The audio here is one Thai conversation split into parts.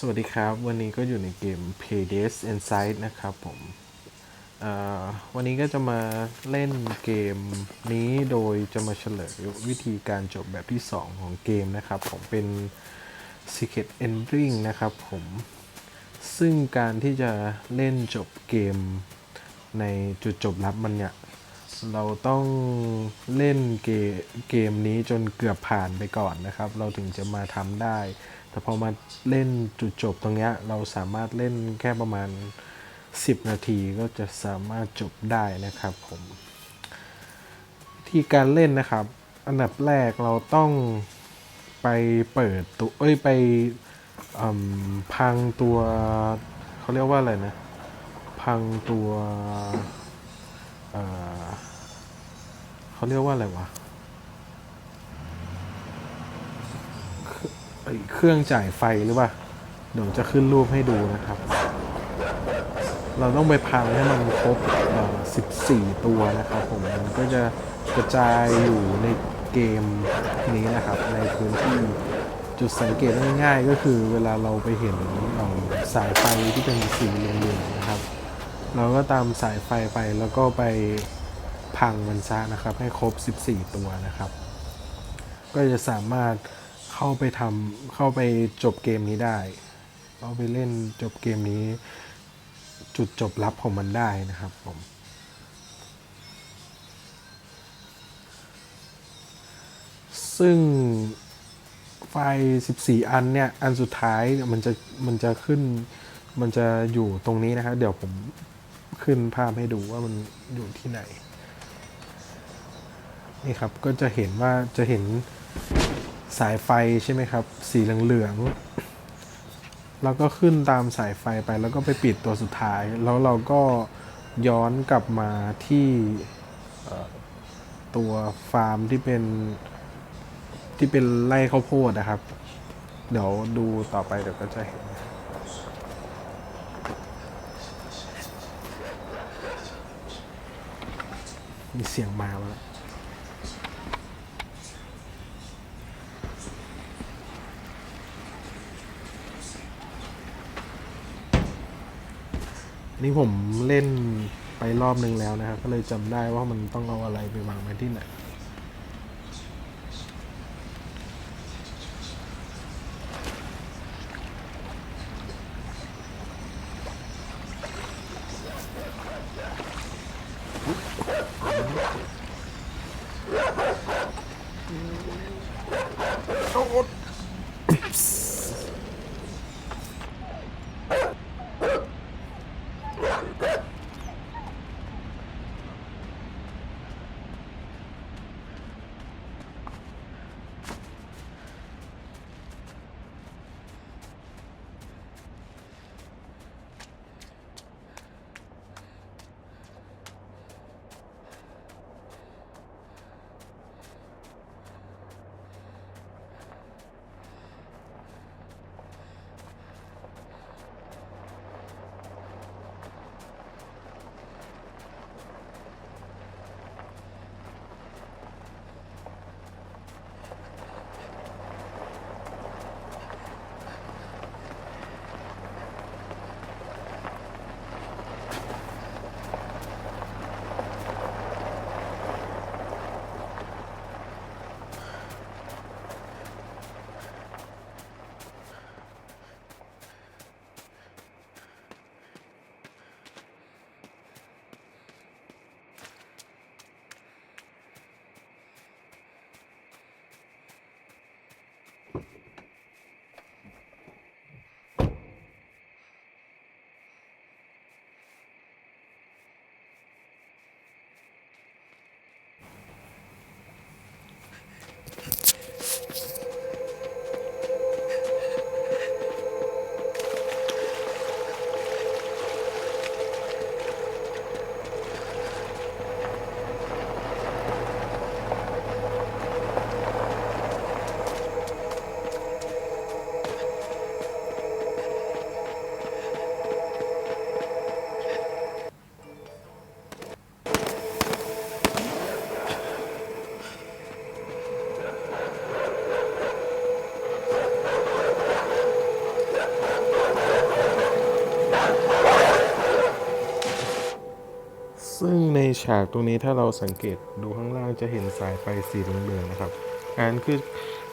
สวัสดีครับ วันนี้ก็อยู่ในเกม Paydays Inside นะครับผมวันนี้ก็จะมาเล่นเกมนี้โดยจะมาเฉลยวิธีการจบแบบที่ 2 ของเกมนะครับ ผมเป็น Secret Ending นะครับผม ซึ่งการที่จะเล่นจบเกมในจุดจบลับมันเนี่ย เราต้องเล่นเกมเกมนี้จนเกือบผ่านไปก่อนนะครับ เราถึงจะมาทำได้ แต่พอมาเล่นจุดจบตรงเนี้ยเราสามารถเล่นแค่ประมาณ 10 นาทีก็จะสามารถจบได้นะครับผมวิธีการเล่นนะครับ อันดับแรกเราต้องไปเปิดตัวเอ้ยไปพังตัวเขาเรียกว่าอะไรนะ พังตัวเเขาเรียกว่าอะไรวะ ไอ้ เครื่องจ่ายไฟหรือเปล่า เดี๋ยวจะขึ้นรูปให้ดูนะครับ เราต้องไปพังให้มันครบ 14 ตัวนะครับผม มันก็จะกระจายอยู่ในเกมนี้นะครับ ในพื้นที่จุดสังเกตง่ายๆ ก็คือเวลาเราไปเห็นเอ่อสายไฟที่เป็นสีเหลืองๆนะครับ เราก็ตามสายไฟไปแล้วก็ไปพังมันซะนะครับ ให้ครบ 14 ตัวนะครับ ก็จะสามารถ เข้าไปทำเข้าไปจบเกมนี้ได้ เข้าไปเล่นจบเกมนี้ จุดจบลับของมันได้นะครับผมซึ่งไฟล์14 อันเนี่ย อันสุดท้ายมันจะมันจะขึ้น มันจะอยู่ตรงนี้นะครับ เดี๋ยวผมขึ้นภาพให้ดูว่ามันอยู่ที่ไหน นี่ครับก็จะเห็นว่าจะเห็น สายไฟใช่ไหมครับ สีเหลืองๆแล้วก็ขึ้นตามสายไฟไปแล้วก็ไปปิดตัวสุดท้าย แล้วเราก็ย้อนกลับมาที่ตัวฟาร์มที่เป็นที่เป็นไร่ข้าวโพดนะครับ เดี๋ยวดูต่อไปเดี๋ยวก็จะเห็นมีเสียงมาแล้ว นี่ผมเล่นไปรอบนึงแล้วนะครับ ก็เลยจำได้ว่ามันต้องเอาอะไรไปวางไว้ที่ไหนน ฉากตรงนี้ถ้าเราสังเกตดูข้างล่างจะเห็นสายไฟสีเหลืองๆนะครับ อันคือ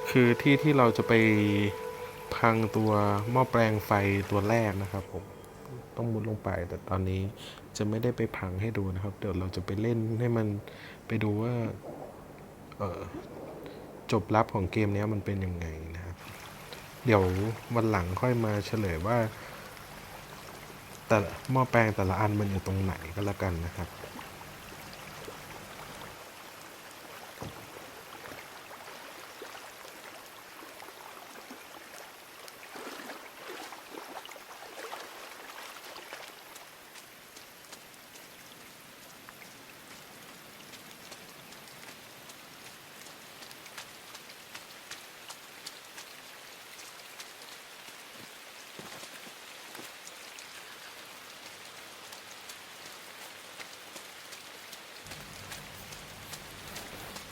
คือที่ที่เราจะไปพังตัวหม้อแปลงไฟตัวแรกนะครับผมต้องมุดลงไป แต่ตอนนี้จะไม่ได้ไปพังให้ดูนะครับ เดี๋ยวเราจะไปเล่นให้มันไปดูว่าเออจบลับของเกมนี้มันเป็นยังไงนะครับ เดี๋ยววันหลังค่อยมาเฉลยว่า แต่หม้อแปลงแต่ละอันมันอยู่ตรงไหนก็แล้วกันนะครับ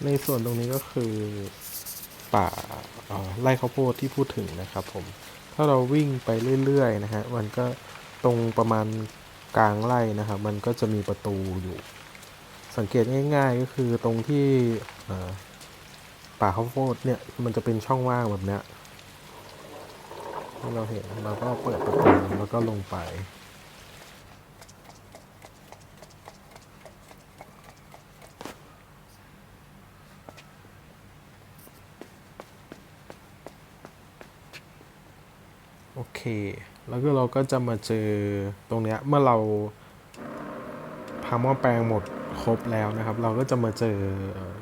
ในส่วนตรงนี้ก็คือป่าไร่ข้าวโพดที่พูดถึงนะครับผม ถ้าเราวิ่งไปเรื่อยๆนะฮะ มันก็ตรงประมาณกลางไร่นะครับ มันก็จะมีประตูอยู่ สังเกตง่ายๆก็คือตรงที่ป่าข้าวโพดเนี่ย มันจะเป็นช่องว่างแบบเนี้ยที่เราเห็นเราก็เปิดประตูแล้วก็ลงไป เค แล้วก็เราก็จะมาเจอตรงเนี้ยเมื่อเราพาหม้อแปลงหมดครบแล้วนะครับ เราก็จะมาเจอเอ่อ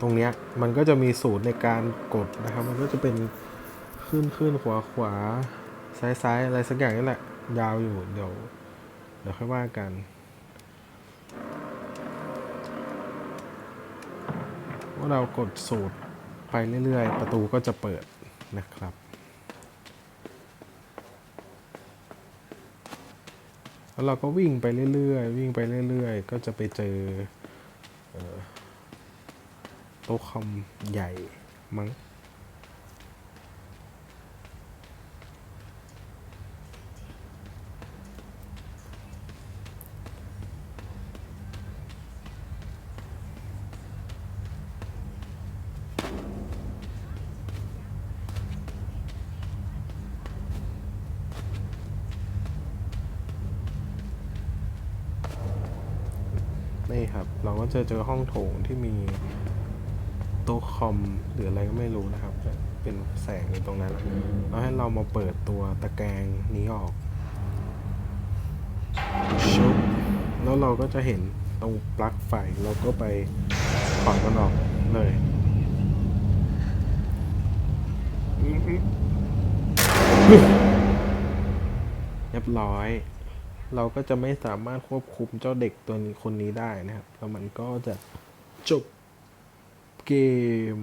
ตรงเนี้ยมันก็จะมีสูตรในการกดนะครับ มันก็จะเป็นขึ้นขึ้นขวาขวาซ้ายซ้ายอะไรสักอย่างนี่แหละ ยาวอยู่เดี๋ยวเดี๋ยวค่อยว่ากันว่าเรากดสูตรไปเรื่อยๆ ประตูก็จะเปิดนะครับ แล้วเราก็วิ่งไปเรื่อยๆ วิ่งไปเรื่อยๆ ก็จะไปเจอเออโต๊ะคอมใหญ่มั้ง นี่ครับ เราก็จะเจอห้องโถงที่มีโต๊ะคอมหรืออะไรก็ไม่รู้นะครับ เป็นแสงอยู่ตรงนั้นแล้วให้เรามาเปิดตัวตะแกรงนี้ออกชุบแล้วเราก็จะเห็นตรงปลั๊กไฟเราก็ไปถอดมันออกเลยเรียบร้อย เราก็จะไม่สามารถควบคุมเจ้าเด็กตัวนี้คนนี้ได้นะครับ แล้วมันก็จะจบเกม